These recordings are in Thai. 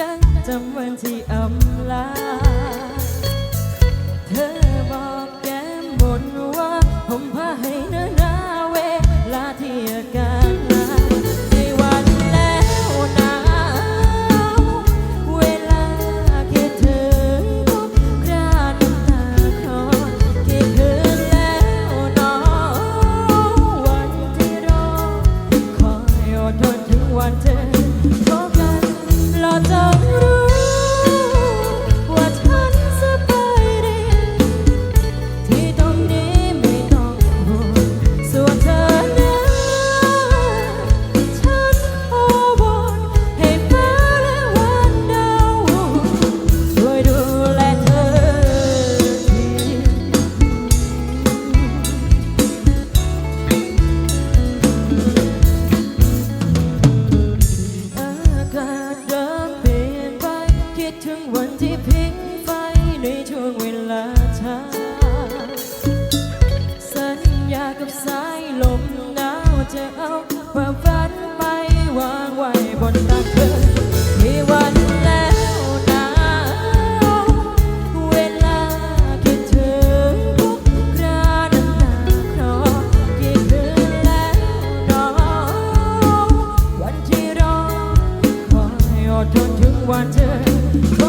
ยังจำวันที่อำลา Oh.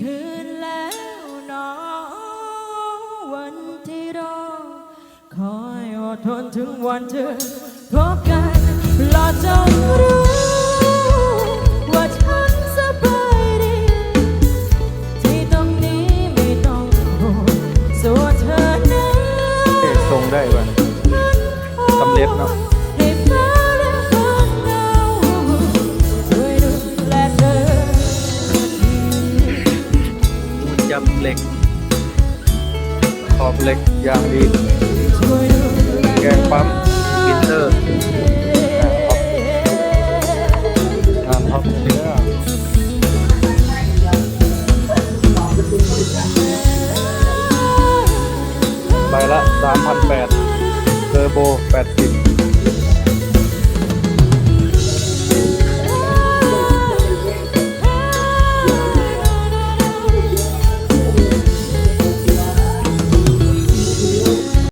คืนแล้วนอวันที่รอ คอยอดทนถึงวันเจอพบกันรอจนรู้ว่าฉันสบายดี ที่ตรงนี้ไม่ต้องห่ง่วนเธอนั้นด้ป่ะ สำเร็จเนาะ เล็กยางดีแกงปั๊มบินเตอร์งานท็อปเนื้อใบละ 3,800เทอร์โบ 80